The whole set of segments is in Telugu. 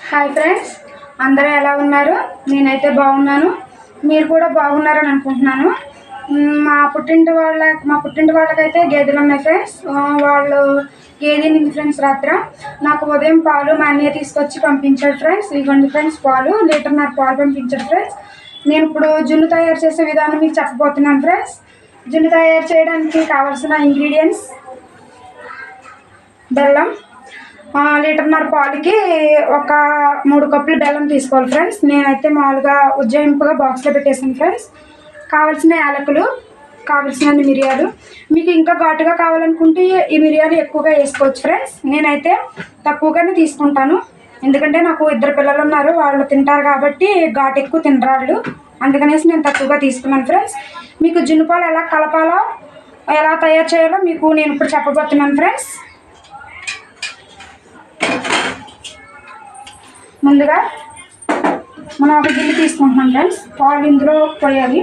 హాయ్ ఫ్రెండ్స్ అందరూ ఎలా ఉన్నారు? నేనైతే బాగున్నాను. మీరు కూడా బాగున్నారని అనుకుంటున్నాను. మా పుట్టింటి వాళ్ళ మా పుట్టింటి వాళ్ళకైతే గేదెలు ఉన్నాయి ఫ్రెండ్స్ వాళ్ళు గేదె నుంచి ఫ్రెండ్స్ రాత్ర? నాకు ఉదయం పాలు మా అన్నయ్య తీసుకొచ్చి పంపించాడు ఫ్రెండ్స్ ఇవ్వండి ఫ్రెండ్స్ పాలు. లీటర్న్నర పాలు పంపించాడు ఫ్రెండ్స్ నేను ఇప్పుడు జున్ను తయారు చేసే విధానం మీకు చెప్పబోతున్నాను ఫ్రెండ్స్ జున్ను తయారు చేయడానికి కావాల్సిన ఇంగ్రీడియంట్స్ బెల్లం. లీటర్న్నర పాలకి ఒక మూడు కప్పులు బెల్లం తీసుకోవాలి ఫ్రెండ్స్. నేనైతే మామూలుగా ఉజ్జాయింపుగా బాక్స్లో పెట్టేసాను ఫ్రెండ్స్. కావాల్సిన యాలకులు కావాల్సిన మిరియాలు. మీకు ఇంకా ఘాటుగా కావాలనుకుంటే ఈ మిరియాలు ఎక్కువగా వేసుకోవచ్చు ఫ్రెండ్స్. నేనైతే తక్కువగానే తీసుకుంటాను. ఎందుకంటే నాకు ఇద్దరు పిల్లలు ఉన్నారు వాళ్ళు తింటారు కాబట్టి ఘాటు ఎక్కువ తినరాళ్ళు. అందుకనేసి నేను తక్కువగా తీసుకున్నాను ఫ్రెండ్స్. మీకు జునుపాలు ఎలా కలపాలో ఎలా తయారు చేయాలో మీకు నేను ఇప్పుడు చెప్పబోతున్నాను ఫ్రెండ్స్. ముందుగా మనం ఒక గిన్నె తీసుకుంటున్నాం ఫ్రెండ్స్ పాలు ఇందులో పోయాలి.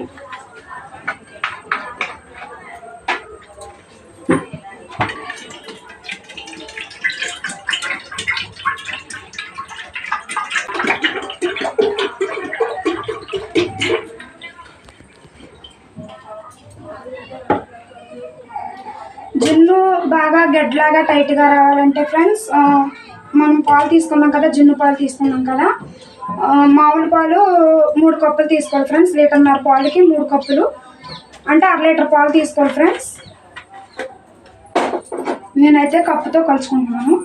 జున్ను బాగా గడ్లాగా టైట్గా రావాలంటే ఫ్రెండ్స్ మనం పాలు తీసుకున్నాం కదా జున్ను పాలు తీసుకున్నాం కదా. మామూలు పాలు మూడు కప్పులు తీసుకోవాలి ఫ్రెండ్స్. లీటర్న్నర పాలకి మూడు కప్పులు. అంటే అర లీటర్ పాలు తీసుకోవాలి ఫ్రెండ్స్. నేనైతే కప్పుతో కలుసుకుంటున్నాను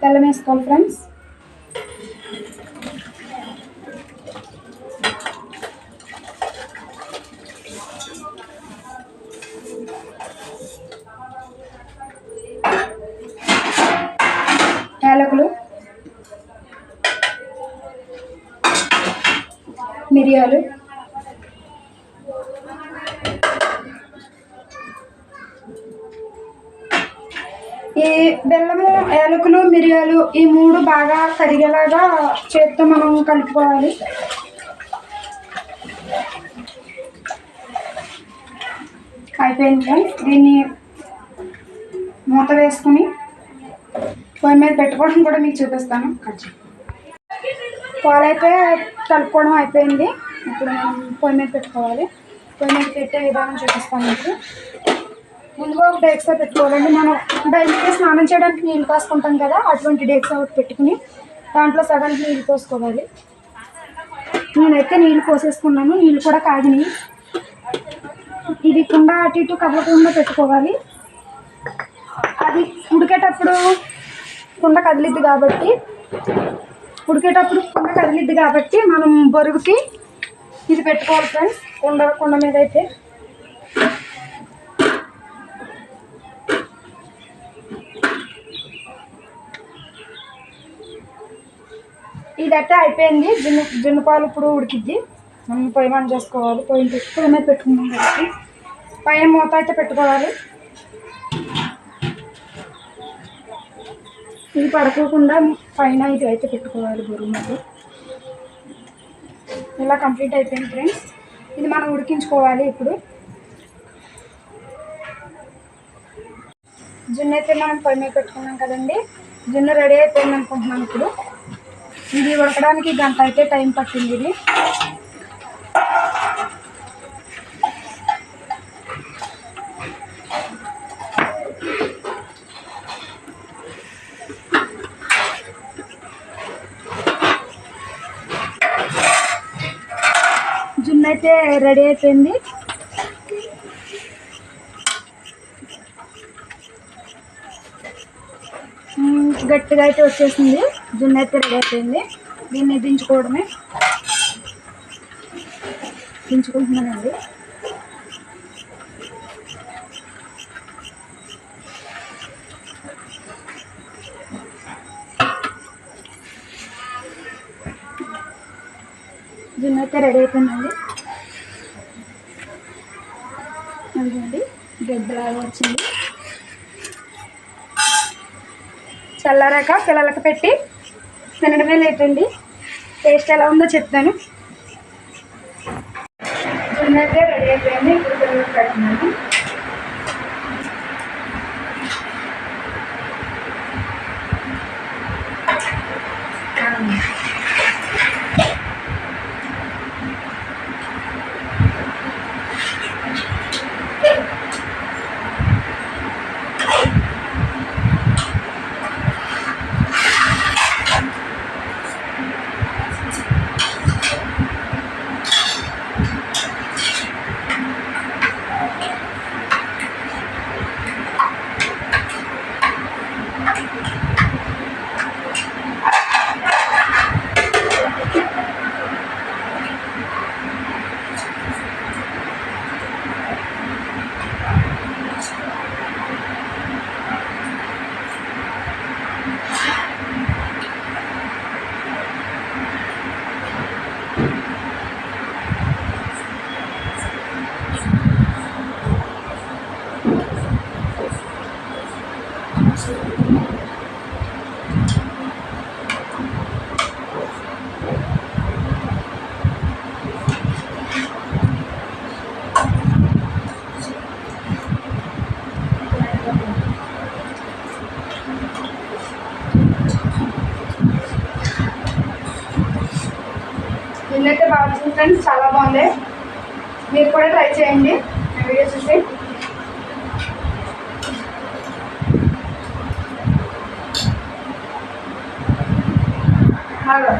బెల్లం వేసుకోవాలి ఫ్రెండ్స్ యాలకులు మిరియాలు ఈ బెల్లము యాలకులు మిరియాలు ఈ మూడు బాగా కరిగేలాగా చేత్తో మనం కలుపుకోవాలి. అయిపోయింది దీన్ని మూత వేసుకుని పొయ్యి మీద పెట్టుకోవడం కూడా మీకు చూపిస్తాను. పాలైతే కలుపుకోవడం అయిపోయింది. ఇప్పుడు మనం పొయ్యి మీద పెట్టుకోవాలి. పొయ్యి మీద పెట్టే విధానం చూపిస్తాను మీకు. ముందుగా ఒక డేక్సా పెట్టుకోవాలండి. మనం డైలీకి స్నానం చేయడానికి నీళ్ళు కాసుకుంటాం కదా అటువంటి డేక్సా ఒకటి పెట్టుకుని దాంట్లో సగానికి నీళ్ళు పోసుకోవాలి. నేనైతే నీళ్ళు పోసేసుకున్నాను. నీళ్ళు కూడా కాగినాయి. ఇది కుండ అటు ఇటు కదలకుండా పెట్టుకోవాలి. అది ఉడికేటప్పుడు కుండ కదిలిద్ది కాబట్టి ఉడికేటప్పుడు కుండ కదిలిద్ది కాబట్టి మనం బొరుగుకి ఇది పెట్టుకోవాలి ఫ్రెండ్స్ కుండ కుండ మీద అయితే. ఇదైతే అయిపోయింది. జున్ను జున్ను పాలు ఇప్పుడు ఉడికిద్ది. మనం పొయ్యి మనం చేసుకోవాలి. పొయ్యి పెట్టి పొయ్యి మీద పెట్టుకున్నాం కాబట్టి. పైన మూత అయితే పెట్టుకోవాలి. ఇది పడుకోకుండా పైన ఇది అయితే పెట్టుకోవాలి బరువు మీద ఇలా కంప్లీట్ అయిపోయింది ఫ్రెండ్స్. ఇది మనం ఉడికించుకోవాలి ఇప్పుడు. జున్ను అయితే మనం పొయ్యి మీద పెట్టుకున్నాం కదండి. జున్ను రెడీ అయిపోయింది అనుకుంటున్నాం ఇప్పుడు. ఇది ఉడకడానికి గంట అయితే టైం పట్టింది ఇది. జున్ను అయితే రెడీ అయిపోయింది. గట్టిగా అయితే వచ్చేసింది. జున్ను అయితే రెడీ అయిపోయింది. దీన్ని దించుకోవడమే. దించుకుంటున్నానండి. జున్ను అయితే రెడీ అయిపోయిందండి. చేస్తున్నాను అండి బ్రెడ్ వచ్చింది. చల్లారాక పిల్లలకు పెట్టి తినడమే లేటండి టేస్ట్ ఎలా ఉందో చెప్తాను. అయితే రెడీ అయిపోయింది. ఇప్పుడు పిల్లలకు you. 君。దీన్నైతే బాగా వచ్చింది ఫ్రెండ్స్ చాలా బాగుంది. మీరు కూడా ట్రై చేయండి. వీడియో చూసి. హలో.